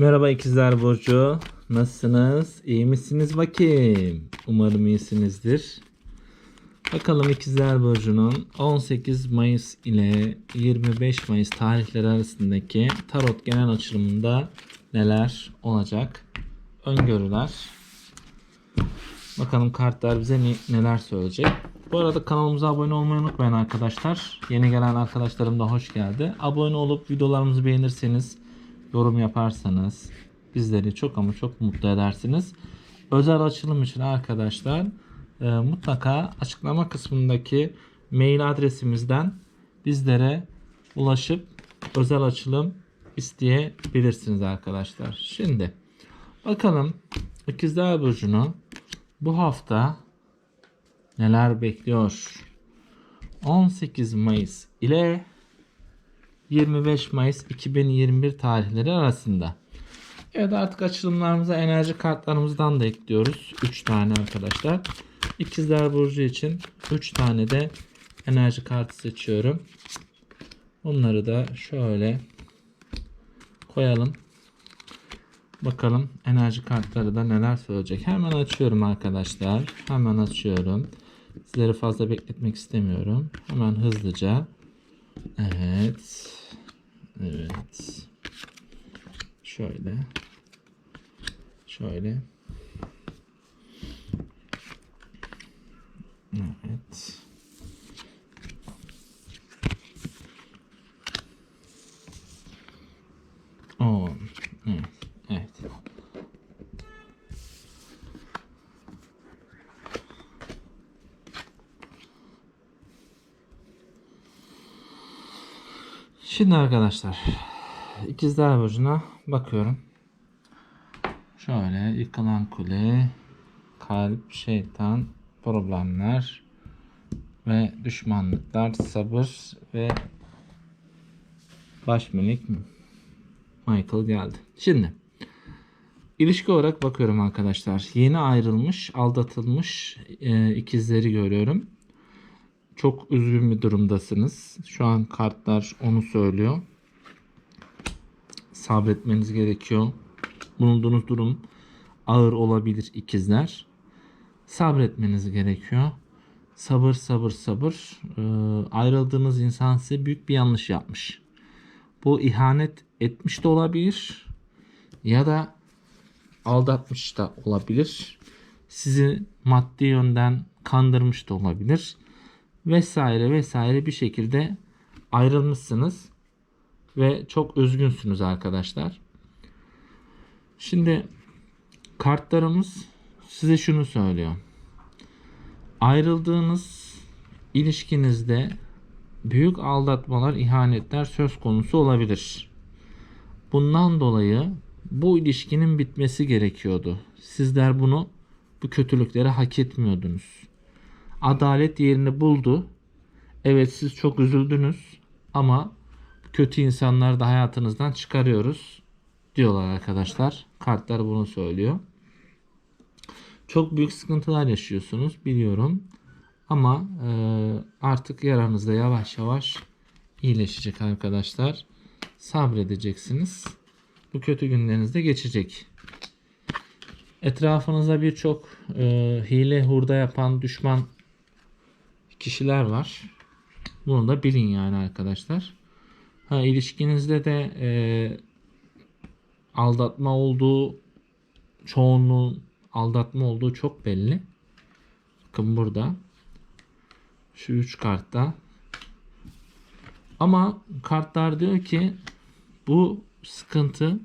Merhaba ikizler Burcu. Nasılsınız? İyi misiniz bakayım? Umarım iyisinizdir. Bakalım ikizler Burcu'nun 18 Mayıs ile 25 Mayıs tarihleri arasındaki tarot genel açılımında neler olacak? Öngörüler. Bakalım kartlar bize ne- neler söyleyecek. Bu arada kanalımıza abone olmayı unutmayın arkadaşlar. Yeni gelen arkadaşlarım da hoş geldi. Abone olup videolarımızı beğenirseniz, yorum yaparsanız bizleri çok ama çok mutlu edersiniz. Özel açılım için arkadaşlar e, mutlaka açıklama kısmındaki mail adresimizden bizlere ulaşıp özel açılım isteyebilirsiniz arkadaşlar. Şimdi bakalım İkizler Burcu'nu bu hafta neler bekliyor? 18 Mayıs ile 25 Mayıs 2021 tarihleri arasında. Evet artık açılımlarımıza enerji kartlarımızdan da ekliyoruz. 3 tane arkadaşlar. İkizler Burcu için 3 tane de enerji kartı seçiyorum. Onları da şöyle koyalım. Bakalım enerji kartları da neler söyleyecek. Hemen açıyorum arkadaşlar. Hemen açıyorum. Sizleri fazla bekletmek istemiyorum. Hemen hızlıca. Evet. Evet. Şöyle. Şöyle. Evet. On. Evet. Evet. Şimdi arkadaşlar ikizler burcuna bakıyorum. Şöyle yıkılan kule, kalp, şeytan, problemler ve düşmanlıklar, sabır ve baş melek Michael geldi. Şimdi ilişki olarak bakıyorum arkadaşlar. Yeni ayrılmış, aldatılmış e, ikizleri görüyorum. Çok üzgün bir durumdasınız. Şu an kartlar onu söylüyor. Sabretmeniz gerekiyor. Bulunduğunuz durum ağır olabilir ikizler. Sabretmeniz gerekiyor. Sabır sabır sabır. Ee, ayrıldığınız insan size büyük bir yanlış yapmış. Bu ihanet etmiş de olabilir. Ya da aldatmış da olabilir. Sizi maddi yönden kandırmış da olabilir. Vesaire vesaire bir şekilde ayrılmışsınız ve çok üzgünsünüz arkadaşlar. Şimdi kartlarımız size şunu söylüyor. Ayrıldığınız ilişkinizde büyük aldatmalar, ihanetler söz konusu olabilir. Bundan dolayı bu ilişkinin bitmesi gerekiyordu. Sizler bunu bu kötülükleri hak etmiyordunuz. Adalet yerini buldu. Evet siz çok üzüldünüz ama kötü insanları da hayatınızdan çıkarıyoruz diyorlar arkadaşlar. Kartlar bunu söylüyor. Çok büyük sıkıntılar yaşıyorsunuz biliyorum. Ama e, artık yaranız da yavaş yavaş iyileşecek arkadaşlar. Sabredeceksiniz. Bu kötü günleriniz de geçecek. Etrafınızda birçok e, hile hurda yapan düşman kişiler var. Bunu da bilin yani arkadaşlar. Ha, ilişkinizde de e, aldatma olduğu çoğunluğun aldatma olduğu çok belli. Bakın burada. Şu üç kartta. Ama kartlar diyor ki bu sıkıntı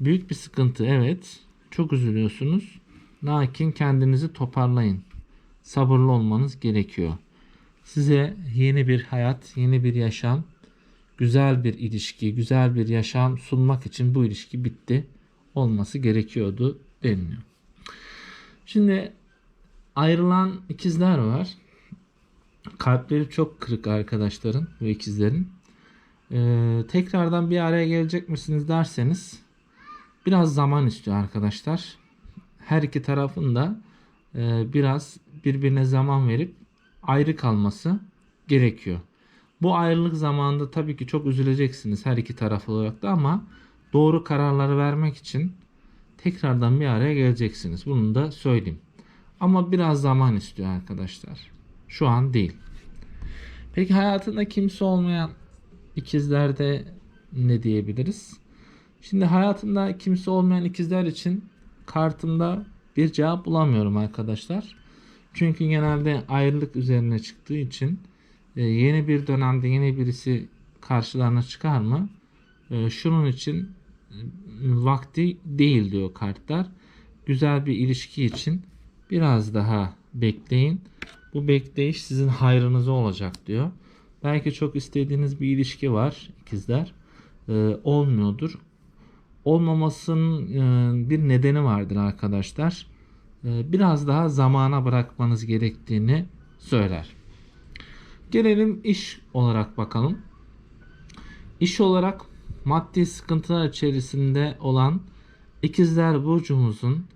büyük bir sıkıntı evet. Çok üzülüyorsunuz. Lakin kendinizi toparlayın. Sabırlı olmanız gerekiyor. Size yeni bir hayat, yeni bir yaşam, güzel bir ilişki, güzel bir yaşam sunmak için bu ilişki bitti. Olması gerekiyordu deniliyor. Şimdi ayrılan ikizler var. Kalpleri çok kırık arkadaşların ve ikizlerin. Ee, tekrardan bir araya gelecek misiniz derseniz biraz zaman istiyor arkadaşlar. Her iki tarafın da e, biraz birbirine zaman verip ayrı kalması gerekiyor. Bu ayrılık zamanında tabii ki çok üzüleceksiniz her iki taraf olarak da ama doğru kararları vermek için tekrardan bir araya geleceksiniz. Bunu da söyleyeyim. Ama biraz zaman istiyor arkadaşlar. Şu an değil. Peki hayatında kimse olmayan ikizlerde ne diyebiliriz? Şimdi hayatında kimse olmayan ikizler için kartımda bir cevap bulamıyorum arkadaşlar. Çünkü genelde ayrılık üzerine çıktığı için e, yeni bir dönemde yeni birisi karşılarına çıkar mı? E, şunun için e, vakti değil diyor kartlar. Güzel bir ilişki için biraz daha bekleyin. Bu bekleyiş sizin hayrınıza olacak diyor. Belki çok istediğiniz bir ilişki var ikizler. E, olmuyordur. Olmamasının e, bir nedeni vardır arkadaşlar. E, biraz daha zamana bırakmanız gerektiğini söyler. Gelelim iş olarak bakalım. İş olarak maddi sıkıntılar içerisinde olan ikizler burcumuzun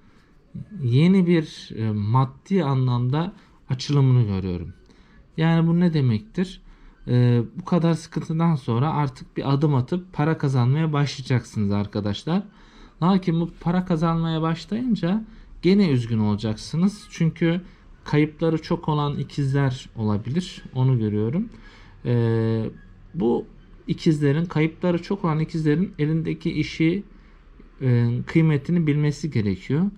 yeni bir e, maddi anlamda açılımını görüyorum. Yani bu ne demektir? E, bu kadar sıkıntıdan sonra artık bir adım atıp para kazanmaya başlayacaksınız arkadaşlar. Lakin bu para kazanmaya başlayınca gene üzgün olacaksınız. Çünkü kayıpları çok olan ikizler olabilir. Onu görüyorum. E, bu ikizlerin kayıpları çok olan ikizlerin elindeki işi e, kıymetini bilmesi gerekiyor.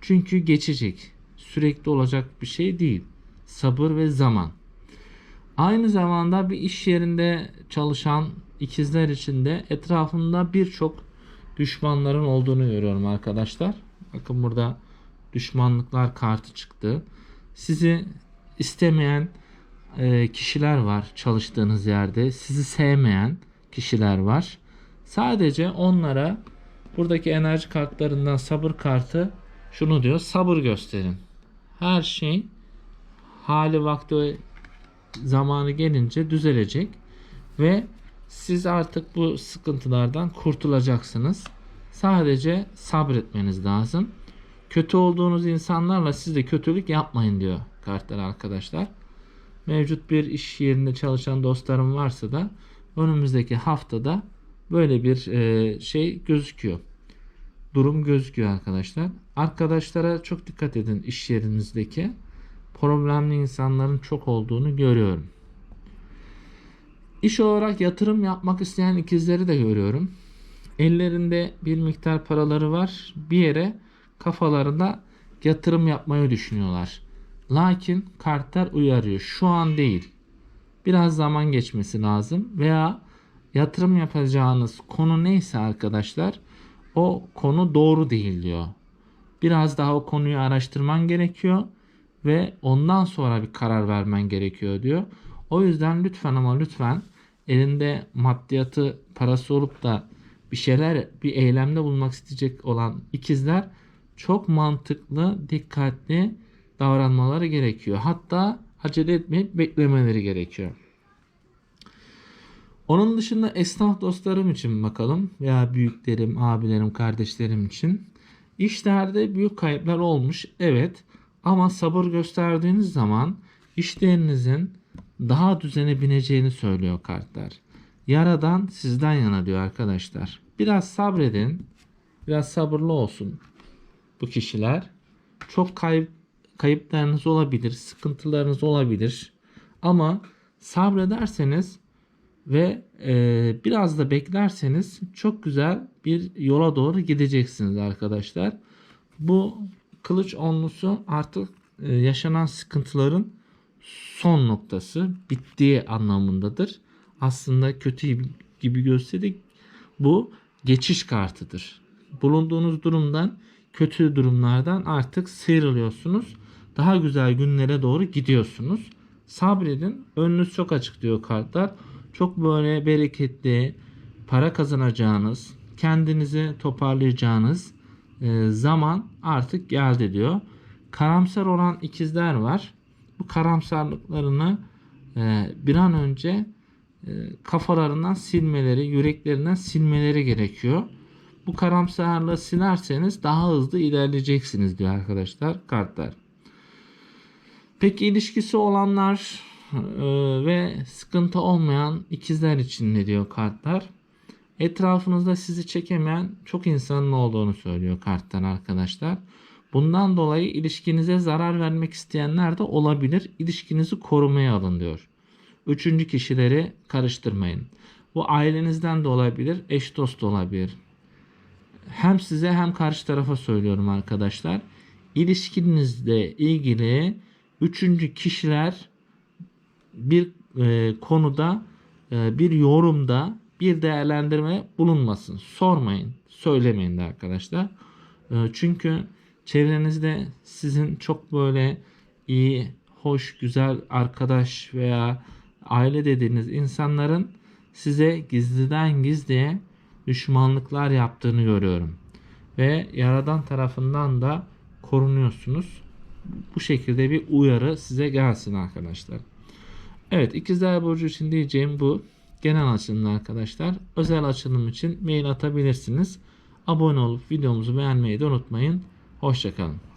Çünkü geçecek. Sürekli olacak bir şey değil. Sabır ve zaman. Aynı zamanda bir iş yerinde çalışan ikizler için de etrafında birçok düşmanların olduğunu görüyorum arkadaşlar. Bakın burada düşmanlıklar kartı çıktı. Sizi istemeyen e, kişiler var çalıştığınız yerde. Sizi sevmeyen kişiler var. Sadece onlara buradaki enerji kartlarından sabır kartı şunu diyor. Sabır gösterin. Her şey hali vakti zamanı gelince düzelecek ve siz artık bu sıkıntılardan kurtulacaksınız. Sadece sabretmeniz lazım. Kötü olduğunuz insanlarla siz de kötülük yapmayın diyor kartlar arkadaşlar. Mevcut bir iş yerinde çalışan dostlarım varsa da önümüzdeki haftada böyle bir e, şey gözüküyor. Durum gözüküyor arkadaşlar. Arkadaşlara çok dikkat edin iş yerinizdeki problemli insanların çok olduğunu görüyorum. İş olarak yatırım yapmak isteyen ikizleri de görüyorum. Ellerinde bir miktar paraları var. Bir yere kafalarında yatırım yapmayı düşünüyorlar. Lakin kartlar uyarıyor. Şu an değil. Biraz zaman geçmesi lazım veya yatırım yapacağınız konu neyse arkadaşlar o konu doğru değil diyor. Biraz daha o konuyu araştırman gerekiyor ve ondan sonra bir karar vermen gerekiyor diyor. O yüzden lütfen ama lütfen elinde maddiyatı parası olup da bir şeyler bir eylemde bulunmak isteyecek olan ikizler çok mantıklı, dikkatli davranmaları gerekiyor. Hatta acele etmeyip beklemeleri gerekiyor. Onun dışında esnaf dostlarım için bakalım veya büyüklerim, abilerim, kardeşlerim için işlerde büyük kayıplar olmuş. Evet ama sabır gösterdiğiniz zaman işlerinizin daha düzene bineceğini söylüyor kartlar. Yaradan sizden yana diyor arkadaşlar. Biraz sabredin. Biraz sabırlı olsun bu kişiler. Çok kayıp kayıplarınız olabilir, sıkıntılarınız olabilir. Ama sabrederseniz ve e, biraz da beklerseniz çok güzel bir yola doğru gideceksiniz arkadaşlar. Bu kılıç onlusu artık e, yaşanan sıkıntıların son noktası bittiği anlamındadır. Aslında kötü gibi gösterdik. Bu geçiş kartıdır. Bulunduğunuz durumdan kötü durumlardan artık sıyrılıyorsunuz. Daha güzel günlere doğru gidiyorsunuz. Sabredin. Önünüz çok açık diyor kartlar. Çok böyle bereketli, para kazanacağınız, kendinizi toparlayacağınız e, zaman artık geldi diyor. Karamsar olan ikizler var. Bu karamsarlıklarını e, bir an önce e, kafalarından silmeleri, yüreklerinden silmeleri gerekiyor. Bu karamsarlığı silerseniz daha hızlı ilerleyeceksiniz diyor arkadaşlar kartlar. Peki ilişkisi olanlar e, ve sıkıntı olmayan ikizler için ne diyor kartlar? Etrafınızda sizi çekemeyen çok insanın olduğunu söylüyor karttan arkadaşlar. Bundan dolayı ilişkinize zarar vermek isteyenler de olabilir. İlişkinizi korumaya alın diyor. Üçüncü kişileri karıştırmayın. Bu ailenizden de olabilir, eş dost da olabilir. Hem size hem karşı tarafa söylüyorum arkadaşlar. İlişkinizle ilgili üçüncü kişiler bir e, konuda e, bir yorumda bir değerlendirme bulunmasın. Sormayın, söylemeyin de arkadaşlar. E, çünkü çevrenizde sizin çok böyle iyi, hoş, güzel arkadaş veya aile dediğiniz insanların size gizliden gizliye düşmanlıklar yaptığını görüyorum. Ve yaradan tarafından da korunuyorsunuz. Bu şekilde bir uyarı size gelsin arkadaşlar. Evet ikizler burcu için diyeceğim bu. Genel açılımda arkadaşlar. Özel açılım için mail atabilirsiniz. Abone olup videomuzu beğenmeyi de unutmayın. Hoşçakalın.